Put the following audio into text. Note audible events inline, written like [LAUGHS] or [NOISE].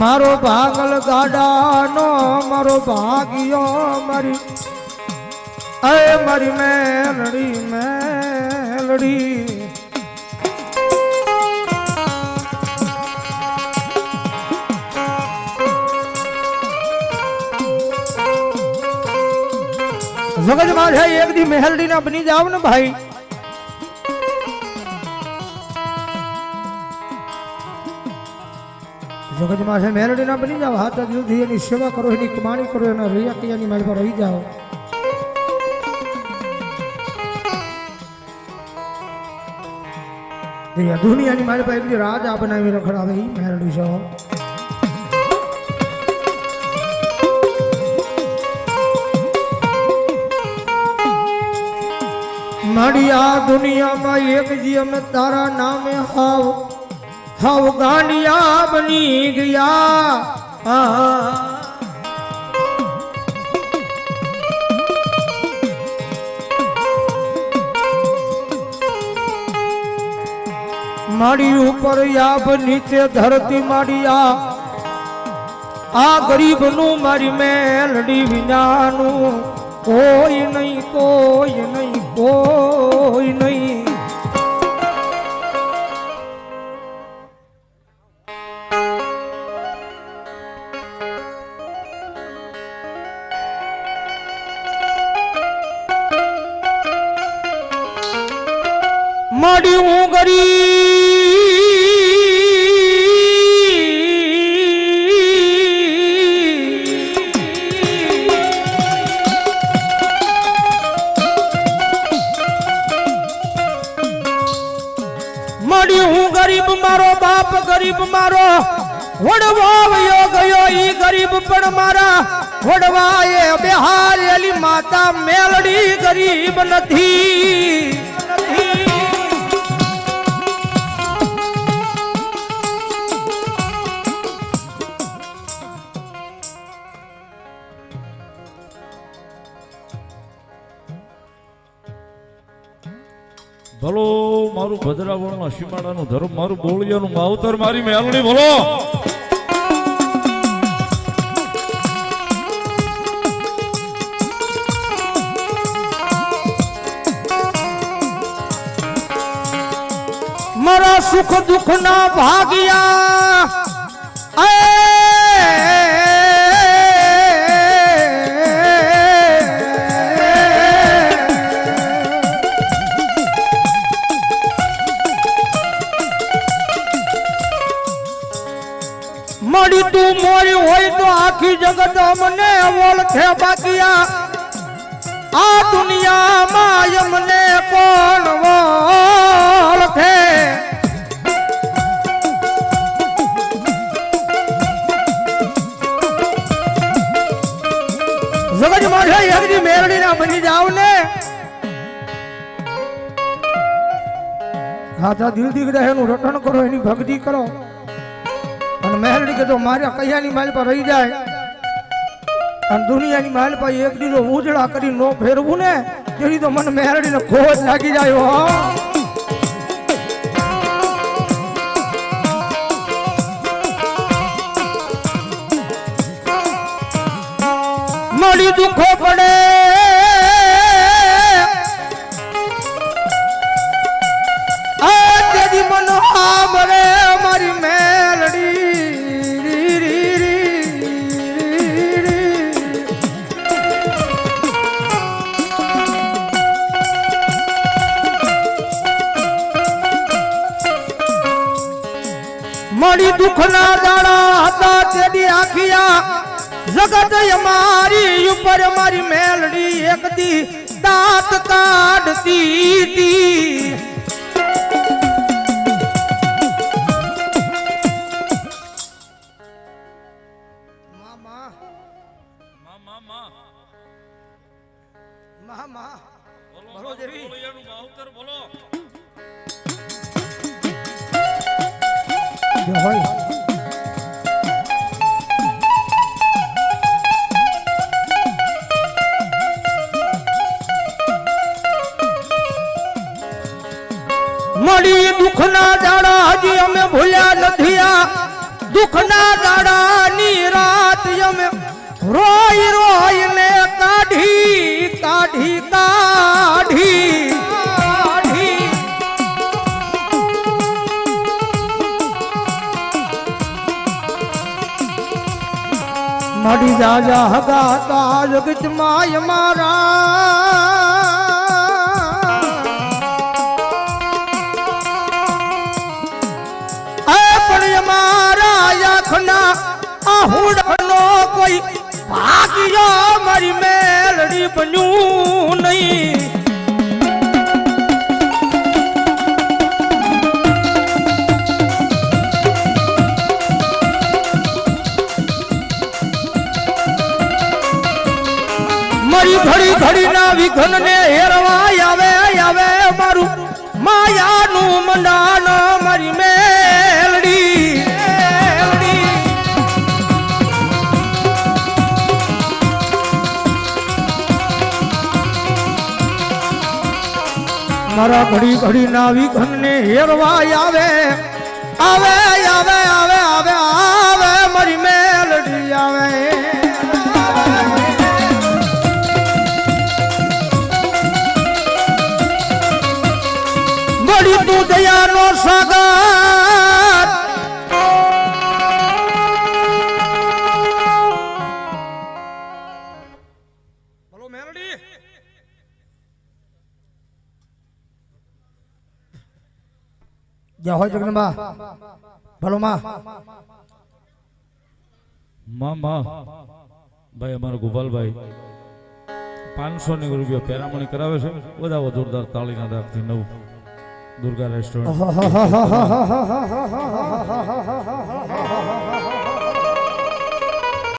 મારો ભાગલ ગાડાનો, મારો ભાગ્યો મારી. અરે મારી મેલડી મેલડી. મગજ મારે એક દી મેલડી ના બની જાવ ને ભાઈ. જગતમાં છે મેલડી ના બની જાવ હાથ દિલથી એની સેવા કરો એની કમાણી કરો એના રૈયા કૈયાની મારી પર રહી જાઓ એ દુનિયાની મારી પાસે એટલી રાજા બનાવી રખડાવે એ મેલડી છે હો. મારી આ દુનિયામાં એક જી અમે તારા નામે હાવ હાવ ગાંડિયા બની ગયા. મારી ઉપર યાબ નીચે ધરતી માડિયા આ ગરીબનું મારી મેલડી વિનાનું કોઈ નહીં કોઈ નહીં કોઈ નહીં મારી હું ગરી. હું ગરીબ મારો બાપ, ગરીબ મારો વડવા વયો ગયો, ઈ ગરીબ પણ મારા વડવા એ બિહાર એલી માતા મેલડી ગરીબ નથી. ભલો, મારું ભદ્રાવળના સીમાડાનું ધર્મ, મારું બોળિયાનું માવતર, મારી મેલણી, ભલો. મારા સુખ દુઃખ ના ભાગ્યા તું મોરી હોય તો આખી જગત અમને ઓળખે બાકિયા. આ દુનિયામાં અમને કોણ ઓળખે? જગત મારે એકદી મેરડી ના બની જાવ ને. હાથા દિલ દીકરા એનું રટણ કરો, એની ભક્તિ કરો. અને મેરડી કે જો મારા કૈયાની માલ પર રહી જાય, અને દુનિયાની માલ પર એક દીધો ઉજળા કરી નો ફેરવું ને, તેની તો મને મેરડીને ખોજ લાગી જાય હો. મળી દુઃખના દાડા હતા તેડી આખિયા. જગત અમારી ઉપર મારી મેલડી એક દી દાંત કાઢતી હતી બોલો. મળી દુઃખના દાડા હજી અમે ભૂલ્યા નથી આ. દુઃખના દાડાની રાત મારી જાજા હગા તા જગત માય મારા પણ અમારા આંખના આહુડનો કોઈ ભાગ્ય મારી મેલડી બન્યું નહીં. મારી ઘડી ઘડી વિઘન ને હેરવા આવે આવે મારું. માયાનું મંડાણ મારી મેલડી મારા ઘડી ઘડી ના વિઘન ને હેરવા આવે આવે આવે આવે આવે આવે મારી મેલડી આવે. મળી તું દયાનો સાગર. બોલો મેરડી જય હોય જગનબા ભલો માં. માં માં. ભાઈ અમારો ગોપાલભાઈ પાંચસો ની રૂપિયા પેરામણી કરાવે છે. બધા જોરદાર તાળીના દાખથી નવું. দুর্গা রেস্টুরেন্ট [LAUGHS] [LAUGHS] [LAUGHS]